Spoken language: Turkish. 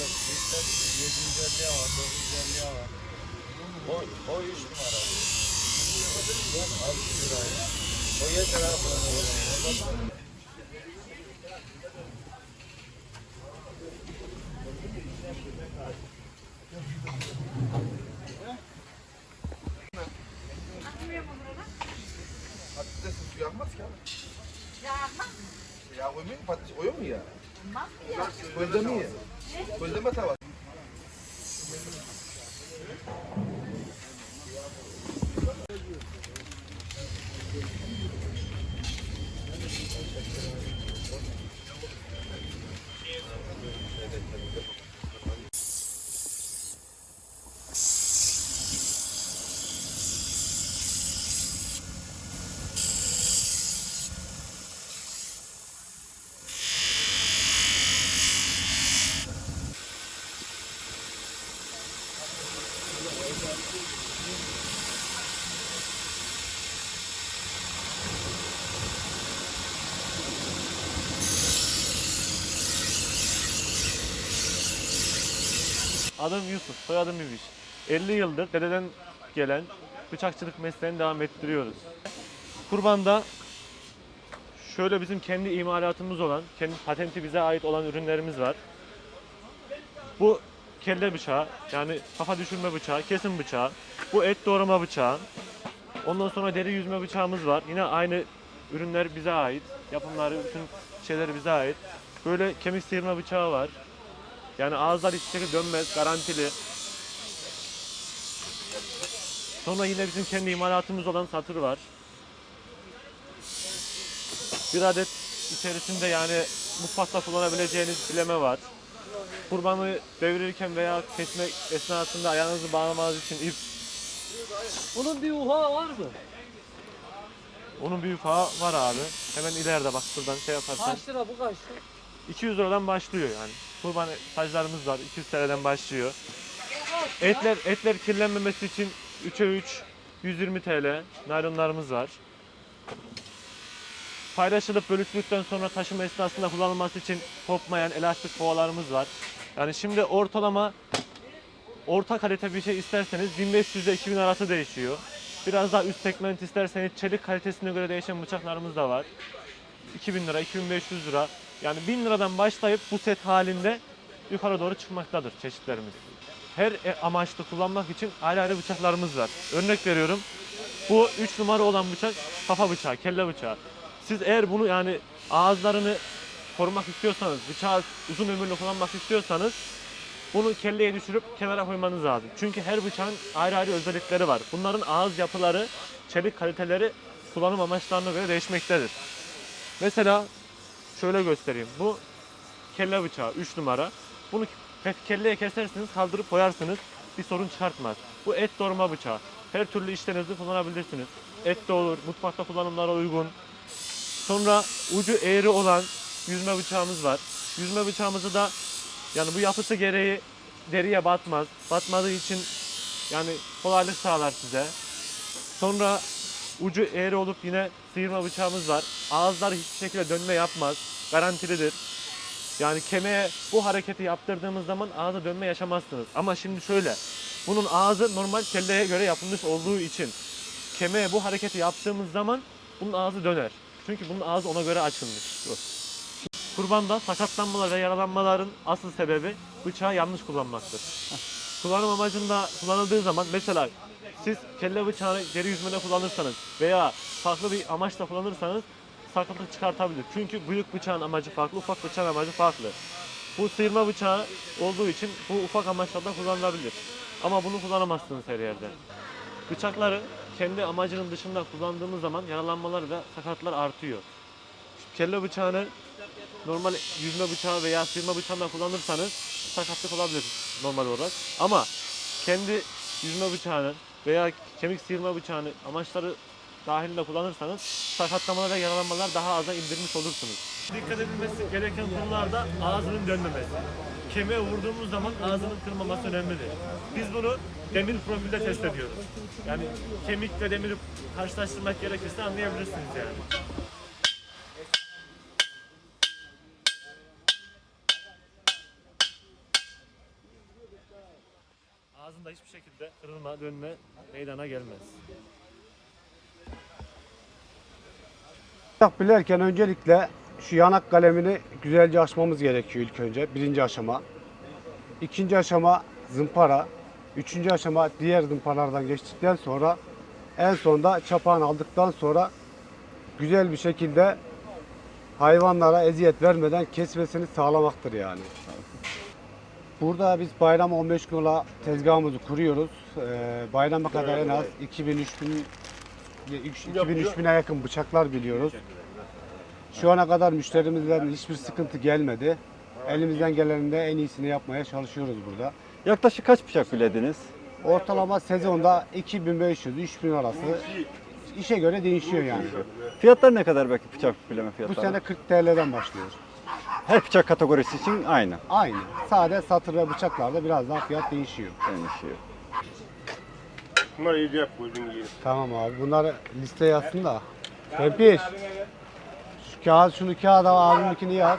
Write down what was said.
Bizde 750 var, 950 var. O, o 3 numara. Al şurayı. O yeter abi. Patatesin suyu akmaz ki abi. Ya yapmaz Ya koymuyor mu? Patates koyuyor mu ya? mı ya? Közde mi ya? Közleme tava. Adım Yusuf, soyadım İbiş. 50 yıldır dededen gelen bıçakçılık mesleğini devam ettiriyoruz. Kurbanda şöyle bizim kendi imalatımız olan, kendi patenti bize ait olan ürünlerimiz var. Bu kelle bıçağı, yani kafa düşürme bıçağı, kesim bıçağı, bu et doğrama bıçağı. Ondan sonra deri yüzme bıçağımız var. Yine aynı ürünler bize ait. Yapımları, bütün şeyler bize ait. Böyle kemik sıyırma bıçağı var. Yani ağızlar hiçbir şekilde dönmez, garantili. Sonra yine bizim kendi imalatımız olan satır var. Bir adet içerisinde yani mutfakta kullanabileceğiniz bileme var. Kurbanı devirirken veya kesme esnasında ayağınızı bağlamanız için ip. Bunun bir ufağı var mı? Onun bir ufağı var abi. Hemen ileride bak şuradan şey yaparsan. Kaç lira bu kaç lira? 200 liradan başlıyor yani. Kurban saclarımız var 200 TL'den başlıyor. Etler etler kirlenmemesi için 3'e 3 120 TL naylonlarımız var. Paylaşılıp bölüştükten sonra taşıma esnasında kullanılması için kopmayan elastik kovalarımız var. Yani şimdi ortalama orta kalite bir şey isterseniz 1500 ile 2000 arası değişiyor. Biraz daha üst segment isterseniz çelik kalitesine göre değişen bıçaklarımız da var. 2000 lira, 2500 lira. Yani 1000 liradan başlayıp bu set halinde yukarı doğru çıkmaktadır çeşitlerimiz. Her e- amaçlı kullanmak için ayrı ayrı bıçaklarımız var. Örnek veriyorum. Bu 3 numara olan bıçak kafa bıçağı, kelle bıçağı. Siz eğer bunu yani ağızlarını korumak istiyorsanız, bıçağı uzun ömürlü kullanmak istiyorsanız bunu kelleye düşürüp kenara koymanız lazım. Çünkü her bıçağın ayrı ayrı özellikleri var. Bunların ağız yapıları, çelik kaliteleri kullanım amaçlarına göre değişmektedir. Mesela şöyle göstereyim. Bu kelle bıçağı 3 numara. Bunu ke- kelleye kesersiniz, kaldırıp koyarsınız. Bir sorun çıkartmaz. Bu et doğrama bıçağı. Her türlü işlerinizde kullanabilirsiniz. Et de olur, mutfakta kullanımlara uygun. Sonra ucu eğri olan yüzme bıçağımız var. Yüzme bıçağımızı da yani bu yapısı gereği deriye batmaz. Batmadığı için yani kolaylık sağlar size. Sonra ucu eğri olup yine sıyırma bıçağımız var. Ağızlar hiçbir şekilde dönme yapmaz. Garantilidir. Yani kemiğe bu hareketi yaptırdığımız zaman ağza dönme yaşamazsınız. Ama şimdi şöyle. Bunun ağzı normal kelleye göre yapılmış olduğu için kemiğe bu hareketi yaptığımız zaman bunun ağzı döner. Çünkü bunun ağzı ona göre açılmış. Kurbanda sakatlanmalar ve yaralanmaların asıl sebebi bıçağı yanlış kullanmaktır. Kullanım amacında kullanıldığı zaman mesela siz kelle bıçağını deri yüzmede kullanırsanız veya farklı bir amaçla kullanırsanız sakatlık çıkartabilir. Çünkü büyük bıçağın amacı farklı, ufak bıçağın amacı farklı. Bu sıyırma bıçağı olduğu için bu ufak amaçlarda kullanılabilir. Ama bunu kullanamazsınız her yerde. Bıçakları kendi amacının dışında kullandığımız zaman yaralanmalar ve sakatlar artıyor. Kelle bıçağını normal yüzme bıçağı veya sıyırma bıçağında kullanırsanız sakatlık olabilir normal olarak. Ama kendi yüzme bıçağını veya kemik sıyırma bıçağını amaçları dahilinde kullanırsanız sakatlamalar ve yaralanmalar daha aza indirmiş olursunuz. Dikkat edilmesi gereken konularda ağzının dönmemesi. Kemiğe vurduğumuz zaman ağzının kırmaması önemlidir. Biz bunu demir profilde test ediyoruz. Yani kemikle demiri karşılaştırmak gerekirse anlayabilirsiniz yani. Ağzında hiçbir şekilde kırılma, dönme meydana gelmez. Bıçak bilerken öncelikle şu yanak kalemini güzelce açmamız gerekiyor ilk önce. Birinci aşama. İkinci aşama zımpara. Üçüncü aşama diğer zımparalardan geçtikten sonra en sonda çapağını aldıktan sonra güzel bir şekilde hayvanlara eziyet vermeden kesmesini sağlamaktır yani. Burada biz bayram 15 gün ola tezgahımızı kuruyoruz. Ee, bayrama kadar en az 2000-3000 2000-3000'e yakın bıçaklar biliyoruz. Şu ana kadar müşterimizden hiçbir sıkıntı gelmedi. Elimizden gelenin de en iyisini yapmaya çalışıyoruz burada. Yaklaşık kaç bıçak bilediniz? Ortalama sezonda 2500-3000 arası işe göre değişiyor yani. Fiyatlar ne kadar belki bıçak bileme Bu fiyatları? sene 40 TL'den başlıyor. Her bıçak kategorisi için aynı Aynı. Sade satır ve bıçaklarda biraz daha fiyat değişiyor. değişiyor. Bunlar yiyecek gözün yiyin. Tamam abi bunları listeye yazsın da. Tempiş. Şu kağıt şunu kağıda abiminkini yaz.